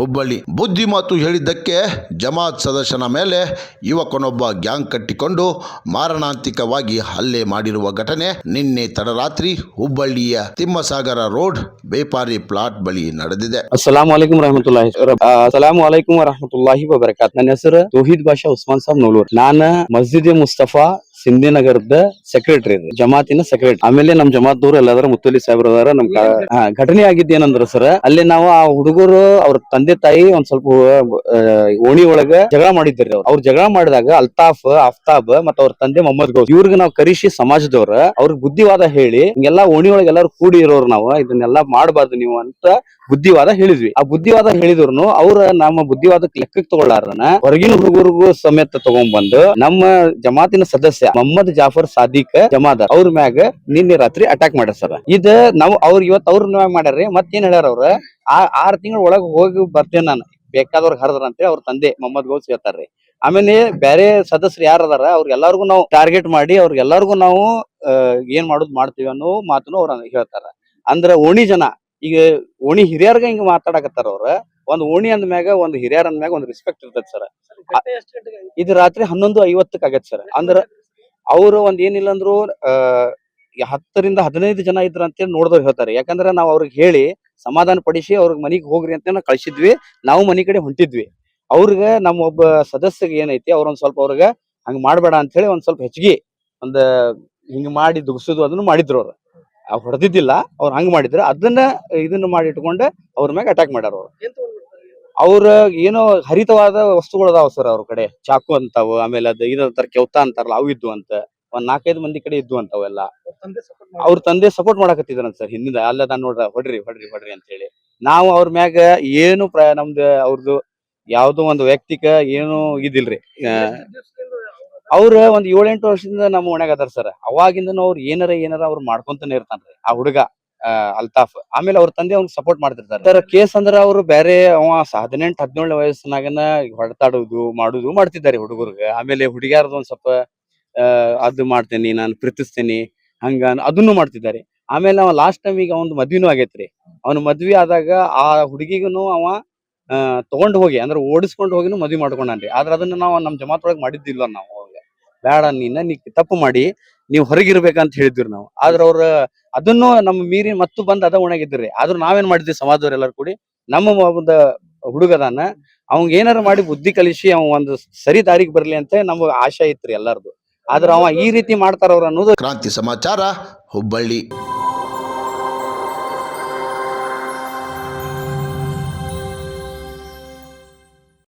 ಹುಬ್ಬಳ್ಳಿ. ಬುದ್ಧಿ ಮಾತು ಹೇಳಿದ್ದಕ್ಕೆ ಜಮಾತ್ ಸದಸ್ಯನ ಮೇಲೆ ಯುವಕನೊಬ್ಬ ಗ್ಯಾಂಗ್ ಕಟ್ಟಿಕೊಂಡು ಮಾರಣಾಂತಿಕವಾಗಿ ಹಲ್ಲೆ ಮಾಡಿರುವ ಘಟನೆ ನಿನ್ನೆ ತಡರಾತ್ರಿ ಹುಬ್ಬಳ್ಳಿಯ ತಿಮ್ಮಸಾಗರ ರೋಡ್ ಬೇಪಾರಿ ಪ್ಲಾಟ್ ಬಳಿ ನಡೆದಿದೆ. ಅಸಲಾಮ್ ವಲೈಕುಂ ರಹಮತುಲ್ಲಾಹಿ ವಬರಕಾತ್. ನನ್ನ ಹೆಸರು ತೋಹಿದ್ ಬಾಷಾ ಉಸ್ಮಾನ್ ಸಾಬ್ ನೂಲೂರ್. ನಾನ ಮಸ್ಜಿದ್ ಮುಸ್ತಫಾ ಸಿಂಧಿನಗರದ ಸೆಕ್ರೆಟರಿ ಜಮಾತಿನ ಸೆಕ್ರೆಟರಿ ಆಮೇಲೆ ನಮ್ ಜಮಾತ್ದವ್ರು ಎಲ್ಲಾದ್ರ ಮುತ್ತಲಿ ಸಾಹೇಬ್ರ ಅದಾರ ನಮ್ ಘಟನೆ ಆಗಿದ್ದ ಏನಂದ್ರ ಸರ್, ಅಲ್ಲಿ ನಾವು ಆ ಹುಡುಗರು, ಅವ್ರ ತಂದೆ ತಾಯಿ ಒಂದ್ ಸ್ವಲ್ಪ ಓಣಿ ಒಳಗ ಜಗಳ ಮಾಡಿದ್ರಿ ಅವ್ರು. ಜಗಳ ಮಾಡಿದಾಗ ಅಲ್ತಾಫ್, ಆಫ್ತಾಬ್ ಮತ್ತ ಅವ್ರ ತಂದೆ ಮೊಹಮ್ಮದ್ ಗೌಸ್, ಇವ್ರಿಗೆ ನಾವು ಕರಿಸಿ ಸಮಾಜದವ್ರ ಅವ್ರ ಬುದ್ಧಿವಾದ ಹೇಳಿ, ಹಿಂಗೆಲ್ಲಾ ಓಣಿ ಒಳಗೆ ಎಲ್ಲಾರು ಕೂಡಿ ಇರೋರು ನಾವು, ಇದನ್ನೆಲ್ಲಾ ಮಾಡಬಾರ್ದು ನೀವು ಅಂತ ಬುದ್ಧಿವಾದ ಹೇಳಿದ್ವಿ. ಆ ಬುದ್ಧಿವಾದ ಹೇಳಿದ್ರು ಅವ್ರ ನಮ್ಮ ಬುದ್ಧಿವಾದಕ್ಕೆ ಲೆಕ್ಕಕ್ಕೆ ತಗೊಳ್ಳಾರನ, ಹೊರಗಿನ ಹುಡುಗರಿಗೂ ಸಮೇತ ತಗೊಂಡ್ಬಂದು ನಮ್ಮ ಜಮಾತಿನ ಸದಸ್ಯ ಮೊಹಮ್ಮದ್ ಜಾಫರ್ ಸಾದಿಕ್ ಜಮಾದಾರ್ ಅವ್ರ ಮ್ಯಾಗ ನಿನ್ನೆ ರಾತ್ರಿ ಅಟ್ಯಾಕ್ ಮಾಡ್ಯಾರ ಸರ್ ಇದ ನಾವು ಅವ್ರ ಇವತ್ ಅವ್ರ ಮ್ಯಾಗ ಮಾಡ್ಯಾರ್ರಿ ಮತ್ತೇನ್ ಹೇಳ್ಯಾರ ಅವ್ರ? ಆರ್ ತಿಂಗಳ ಒಳಗ್ ಹೋಗಿ ಬರ್ತೇನೆ ನಾನು. ಬೇಕಾದವ್ರ ಹರದ್ರ ಅಂತೇಳಿ ಅವ್ರ ತಂದೆ ಮೊಹಮ್ಮದ್ ಗೌಸ್ ಹೇಳ್ತಾರ್ರಿ. ಆಮೇಲೆ ಬೇರೆ ಸದಸ್ಯರು ಯಾರು ಅದಾರ? ಅವ್ರಿಗೆಲ್ಲರಿಗೂ ನಾವು ಟಾರ್ಗೆಟ್ ಮಾಡಿ ಅವ್ರಿಗೆಲ್ಲರಿಗೂ ನಾವು ಏನ್ ಮಾಡೋದು ಮಾಡ್ತೀವಿ ಅನ್ನೋ ಮಾತನ್ನು ಅವ್ರ ಹೇಳ್ತಾರ. ಅಂದ್ರ ಓಣಿ ಜನ ಈಗ ಓಣಿ ಹಿರಿಯರ್ಗ ಹಿಂಗ ಮಾತಾಡಕತ್ತಾರ ಅವ್ರ. ಒಂದ್ ಓಣಿ ಅಂದ ಮ್ಯಾಗ ಒಂದ್ ಹಿರಿಯರ್ ಅಂದ ಮ್ಯಾಗ ಒಂದ್ ರೆಸ್ಪೆಕ್ಟ್ ಇರ್ತೈತಿ ಸರ್. ಇದು ರಾತ್ರಿ ಹನ್ನೊಂದು ಐವತ್ತಕ್ಕೆ ಆಗತ್ತೆ ಸರ್. ಅಂದ್ರ ಅವ್ರು ಒಂದ್ ಏನಿಲ್ಲ ಅಂದ್ರು ಹತ್ತರಿಂದ ಹದಿನೈದು ಜನ ಇದ್ರ ಅಂತೇಳಿ ನೋಡಿದವ್ರು ಹೇಳ್ತಾರೆ. ಯಾಕಂದ್ರೆ ನಾವು ಅವ್ರಿಗೆ ಹೇಳಿ, ಸಮಾಧಾನ ಪಡಿಸಿ ಅವ್ರಿಗೆ ಮನಿಗ್ ಹೋಗ್ರಿ ಅಂತ ಕಳ್ಸಿದ್ವಿ. ನಾವು ಮನಿ ಕಡೆ ಹೊಂಟಿದ್ವಿ. ಅವ್ರಿಗೆ ನಮ್ಮ ಒಬ್ಬ ಸದಸ್ಯಗೆ ಏನೈತಿ ಅವ್ರೊಂದ್ ಸ್ವಲ್ಪ ಅವ್ರಿಗೆ ಹಂಗ್ ಮಾಡ್ಬೇಡ ಅಂತ ಹೇಳಿ ಒಂದ್ ಸ್ವಲ್ಪ ಹೆಚ್ಚಿಗೆ ಒಂದ್ ಹಿಂಗ್ ಮಾಡಿ ದುಗ್ಸುದು ಅದನ್ನು ಮಾಡಿದ್ರು ಅವ್ರು. ಅವ್ರು ಹೊಡೆದಿದ್ದಿಲ್ಲ, ಅವ್ರು ಹಂಗ್ ಮಾಡಿದ್ರು. ಅದನ್ನ ಇದನ್ನ ಮಾಡಿ ಇಟ್ಕೊಂಡು ಅವ್ರ ಮ್ಯಾಗ ಅಟ್ಯಾಕ್ ಮಾಡ್ಯಾರ ಅವ್ರು. ಅವ್ರ ಏನೋ ಹರಿತವಾದ ವಸ್ತುಗಳು ಅದಾವ ಸರ್ ಅವ್ರ ಕಡೆ. ಚಾಕು ಅಂತಾವ ಆಮೇಲೆ ಅದ್ ಇದಂತಾರ ಕೆವ್ತ ಅಂತಾರಲ್ಲ ಅವು ಇದ್ವು ಅಂತ. ಒಂದ್ ನಾಲ್ಕೈದು ಮಂದಿ ಕಡೆ ಇದ್ವು ಅಂತಾವೆಲ್ಲ ಅವ್ರ ತಂದೆ ಸಪೋರ್ಟ್ ಮಾಡಕತ್ತಿದ್ರಂತ ಸರ್ ಹಿಂದಿಂದ ಅಲ್ಲ ನಾನ್ ನೋಡ್ರ ಹೊಡ್ರಿ ಹೊಡ್ರಿ ಹೊಡ್ರಿ ಅಂತ ಹೇಳಿ. ನಾವು ಅವ್ರ ಮ್ಯಾಗ ಏನು ಪ್ರ ನಮ್ದು ಅವ್ರದ್ದು ಯಾವ್ದೋ ಒಂದು ವ್ಯಕ್ತಿಕ ಏನು ಇದಿಲ್ರಿ. ಅವ್ರ ಒಂದ್ ಏಳೆಂಟು ವರ್ಷದಿಂದ ನಮ್ಮ ಓಣ್ಯಾಗ ಅದಾರ ಸರ್. ಅವಾಗಿಂದನು ಅವ್ರ ಏನಾರ ಏನಾರ ಅವ್ರು ಮಾಡ್ಕೊಂತಾನೆ ಇರ್ತಾನ್ರಿ ಆ ಹುಡುಗ. ಅಲ್ತಾಫ್. ಆಮೇಲೆ ಅವ್ರ ತಂದೆ ಅವ್ನಿಗೆ ಸಪೋರ್ಟ್ ಮಾಡ್ತಿರ್ತಾರೆ. ಸರ್ ಕೇಸ್ ಅಂದ್ರ ಅವ್ರು ಬೇರೆ ಅವ ಹದಿನೆಂಟು ಹದಿನೇಳು ವಯಸ್ಸಿನಾಗನ ಹೊಡೆತಾಡುದು ಮಾಡುದು ಮಾಡ್ತಿದ್ದಾರೆ ಹುಡುಗರ್ಗ. ಆಮೇಲೆ ಹುಡುಗ್ಯಾರ್ದು ಒಂದ್ ಸ್ವಲ್ಪ ಅದು ಮಾಡ್ತೇನಿ ನಾನು ಪ್ರೀತಿಸ್ತೇನಿ ಹಂಗ ಅದನ್ನು ಮಾಡ್ತಿದ್ದಾರೆ. ಆಮೇಲೆ ಅವ ಲಾಸ್ಟ್ ಟೈಮ್ ಈಗ ಅವ್ನ ಮದ್ವಿನೂ ಆಗೈತ್ರಿ ಅವ್ನ ಮದ್ವಿ ಆದಾಗ ಆ ಹುಡುಗಿಗೂ ಅವ ತಗೊಂಡ್ ಹೋಗಿ ಅಂದ್ರೆ ಓಡಿಸ್ಕೊಂಡು ಹೋಗಿನೂ ಮದ್ವಿ ಮಾಡ್ಕೊಂಡ್ರಿ ಆದ್ರೆ ಅದನ್ನ ನಾವು ನಮ್ ಜಮಾತ್ ಒಳಗ್ ಮಾಡಿದ್ದಿಲ್ಲ ನಾವು ಅವಾಗ. ಬೇಡ ನೀನ ನೀ ತಪ್ಪು ಮಾಡಿ. ನೀವು ಹೊರಗಿರ್ಬೇಕಂತ ಹೇಳಿದ್ವಿ ನಾವು. ಆದ್ರ ಅವ್ರ ಅದನ್ನು ನಮ್ಮ ಮೀರಿ ಮತ್ತು ಬಂದ್ ಅದ ಒಣಗಿದ್ರಿ. ಆದ್ರೂ ನಾವೇನ್ ಮಾಡಿದ್ವಿ ಸಮಾಜದವ್ರು ಎಲ್ಲಾರು ಕೂಡಿ, ನಮ್ಮ ಒಂದು ಹುಡುಗದಾನ ಅವಂಗ ಏನಾರ ಮಾಡಿ ಬುದ್ಧಿ ಕಲಿಸಿ ಅವ್ ಒಂದು ಸರಿ ದಾರಿಗೆ ಬರ್ಲಿ ಅಂತ ನಮ್ಗೆ ಆಶೆ ಇತ್ರ ಎಲ್ಲಾರ್ದು. ಆದ್ರ ಅವ ಈ ರೀತಿ ಮಾಡ್ತಾರ ಅವ್ರ ಅನ್ನೋದು ಕ್ರಾಂತಿ ಸಮಾಚಾರ, ಹುಬ್ಬಳ್ಳಿ.